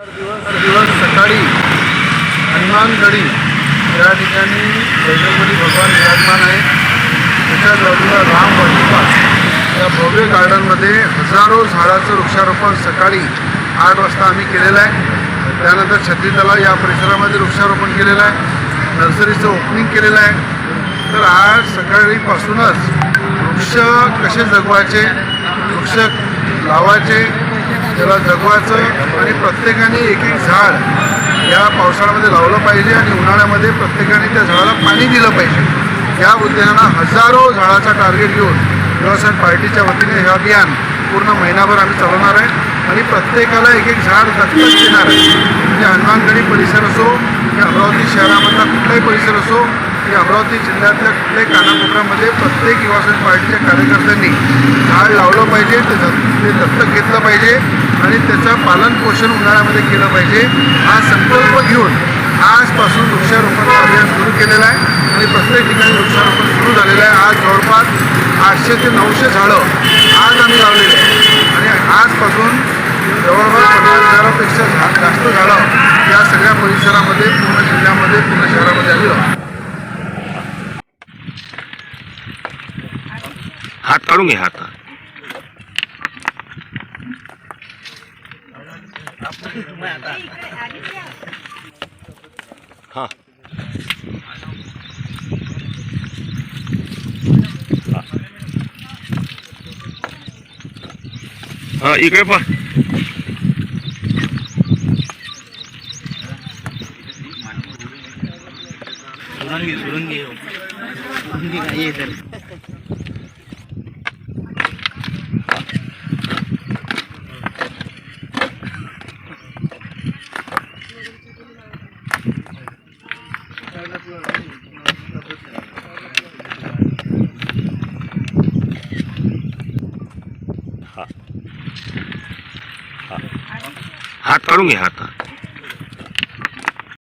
दिवस दिवस सकाळी हनुमानगडी या ठिकाणी बैठकमध्ये भगवान विराजमान आहे त्याच्या बाजूला राम वाटिका या भव्य गार्डनमध्ये हजारो झाडाचं वृक्षारोपण सकाळी आठ वाजता आम्ही केलेलं आहे. त्यानंतर छत्तीतला या परिसरामध्ये वृक्षारोपण केलेलं आहे. नर्सरीचं ओपनिंग केलेलं आहे. तर आज सकाळीपासूनच वृक्ष कसे जगवायचे वृक्ष लावायचे त्याला जगवायचं आणि प्रत्येकाने एक एक झाड या पावसाळ्यामध्ये लावलं पाहिजे आणि उन्हाळ्यामध्ये प्रत्येकाने त्या झाडाला पाणी दिलं पाहिजे. या उद्यानानं हजारो झाडाचा टार्गेट घेऊन व्यवसाय पार्टीच्या वतीने हे अभियान पूर्ण महिनाभर आम्ही चालवणार आहे आणि प्रत्येकाला एक एक झाड दत्तक देणार आहे. म्हणजे हनुमानगडी परिसर असो की अमरावती शहरामधला कुठलाही परिसर असो की अमरावती जिल्ह्यातल्या कुठल्याही कानाकोपऱ्यामध्ये प्रत्येक युवासाहेब पार्टीच्या कार्यकर्त्यांनी झाड लावलं पाहिजे ते ते दत्तक घेतलं पाहिजे आणि त्याचं पालन पोषण उन्हाळ्यामध्ये केलं पाहिजे. हा संकल्प घेऊन आजपासून वृक्षारोपण अभियान सुरू केलेलं आहे आणि प्रत्येक ठिकाणी वृक्षारोपण सुरू झालेलं आहे. आज जवळपास आठशे ते नऊशे झाडं आज आम्ही लावलेले आहे आणि आजपासून जवळपास पन्नास हजारापेक्षा जास्त झाडं या सगळ्या परिसरामध्ये पूर्ण जिल्ह्यामध्ये पूर्ण शहरामध्ये आली हात काढून घे हात. हा. हा इकडे पा सुरंगी सुरंगी सुरंगी काही आहे तर हात काढून घे हात.